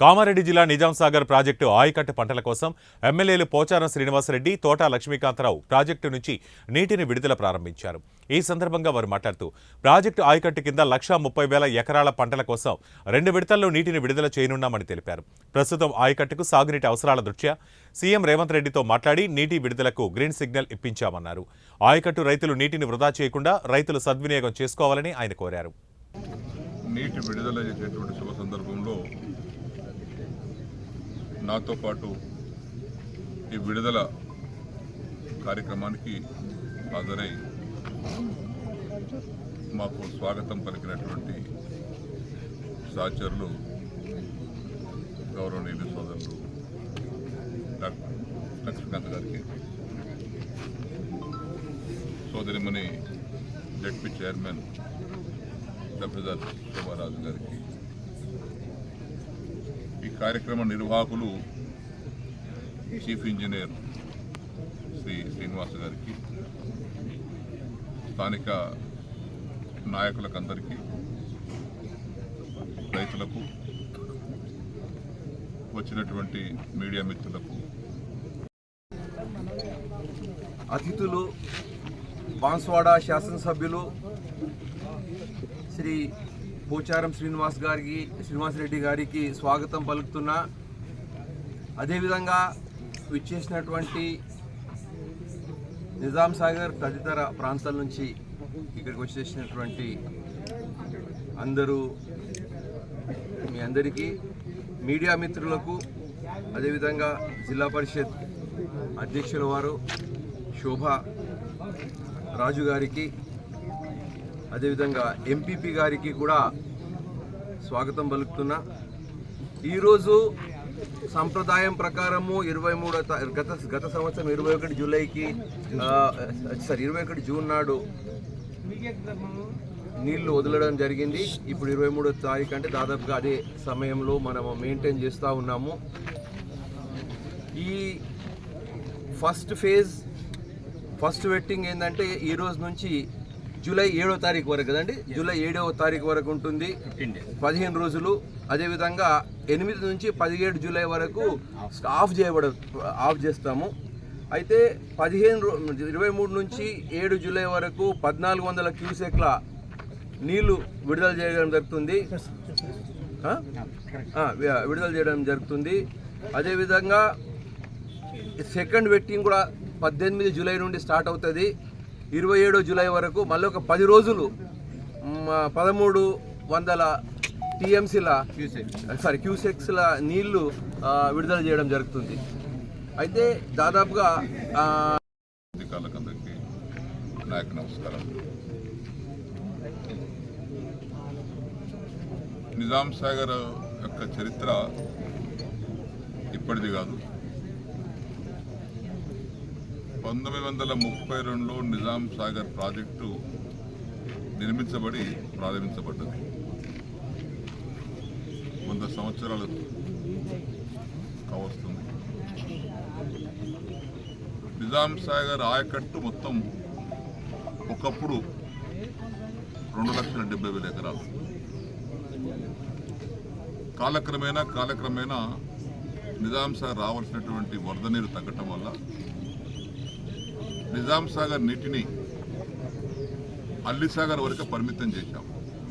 కామారెడ్డి జిల్లా నిజాంసాగర్ ప్రాజెక్టు ఆయకట్టు పంటల కోసం ఎమ్మెల్యేలు పోచారం శ్రీనివాసరెడ్డి తోట లక్ష్మీకాంతరావు ప్రాజెక్టు నుంచి నీటిని విడుదల ప్రారంభించారు. ఈ సందర్భంగా వారు మాట్లాడుతూ ప్రాజెక్టు ఆయకట్టు కింద లక్షా ముప్పై వేల ఎకరాల పంటల కోసం రెండు విడతల్లో నీటిని విడుదల చేయనున్నామని తెలిపారు. ప్రస్తుతం ఆయకట్టుకు సాగునీటి అవసరాల దృష్ట్యా సీఎం రేవంత్ రెడ్డితో మాట్లాడి నీటి విడుదలకు గ్రీన్ సిగ్నల్ ఇప్పించామన్నారు. ఆయకట్టు రైతులు నీటిని వృధా చేయకుండా రైతులు సద్వినియోగం చేసుకోవాలని ఆయన కోరారు. నీటి విడుదల చేసేటువంటి శుభ సందర్భంలో నాతో పాటు ఈ విడుదల కార్యక్రమానికి హాజరై మాకు స్వాగతం పలికినటువంటి సహచరులు గౌరవనీయులు సోదరులు డాక్టర్ లక్ష్మీకాంత్ గారికి సోదరిమణి జడ్పీ చైర్మన్ దఫేదార్ శోభారాజు గారికి. ఈ కార్యక్రమ నిర్వాహకులు చీఫ్ ఇంజనీర్ శ్రీ శ్రీనివాస గారికి స్థానిక నాయకులకందరికీ రైతులకు వచ్చినటువంటి మీడియా మిత్రులకు. అతిథులు బాన్స్వాడ శాసనసభ్యులు శ్రీ పోచారం శ్రీనివాస్ గారికి శ్రీనివాసరెడ్డి గారికి స్వాగతం పలుకుతున్నా. అదేవిధంగా విచ్చేసినటువంటి నిజాం సాగర్ తదితర ప్రాంతాల నుంచి ఇక్కడికి వచ్చేసినటువంటి అందరూ మీ అందరికీ మీడియా మిత్రులకు అదేవిధంగా జిల్లా పరిషత్ అధ్యక్షుల వారు శోభ రాజు గారికి అదేవిధంగా ఎంపీపీ గారికి కూడా స్వాగతం పలుకుతున్నా. ఈరోజు సంప్రదాయం ప్రకారము ఇరవై మూడో గత గత సంవత్సరం ఇరవై ఒకటి జూలైకి సారీ ఇరవై ఒకటి జూన్ నాడు నీళ్ళు వదలడం జరిగింది. ఇప్పుడు ఇరవై మూడో తారీఖు అంటే దాదాపుగా అదే సమయంలో మనము మెయింటైన్ చేస్తూ ఉన్నాము. ఈ ఫస్ట్ ఫేజ్ ఫస్ట్ వెట్టింగ్ ఏంటంటే ఈరోజు నుంచి జూలై ఏడో తారీఖు వరకు కదండి? జూలై ఏడవ తారీఖు వరకు ఉంటుంది. పదిహేను రోజులు. అదేవిధంగా ఎనిమిది నుంచి పదిహేడు జూలై వరకు ఆఫ్ చేయబడ ఆఫ్ చేస్తాము. అయితే పదిహేను రో- ఇరవై మూడు నుంచి ఏడు జూలై వరకు పద్నాలుగు వందల క్యూసెక్ల నీళ్ళు విడుదల చేయడం జరుగుతుంది. విడుదల చేయడం జరుగుతుంది. అదేవిధంగా సెకండ్ వెట్టింగ్ కూడా పద్దెనిమిది జూలై నుండి స్టార్ట్ అవుతుంది. ఇరవై ఏడో జూలై వరకు మళ్ళీ ఒక పది రోజులు పదమూడు వందల టీఎంసీల సారీ క్యూసెక్స్ల నీళ్ళు విడుదల చేయడం జరుగుతుంది. అయితే దాదాపుగా అధికారులకందరికీ నమస్కారం. నిజాం సాగర్ యొక్క చరిత్ర ఇప్పటిది కాదు. పంతొమ్మిది వందల ముప్పై రెండులో నిజాం సాగర్ ప్రాజెక్టు నిర్మించబడి ప్రారంభించబడ్డది. వంద సంవత్సరాలు కావస్తుంది. నిజాం సాగర్ ఆయకట్టు మొత్తం ఒకప్పుడు రెండు లక్షల డెబ్బై వేల ఎకరాలు. కాలక్రమేణా కాలక్రమేణా నిజాం సాగర్ రావాల్సినటువంటి వరద నీరు తగ్గటం వల్ల నిజాం సాగర్ నీటిని అల్లిసాగర్ వరకు పరిమితం చేశాం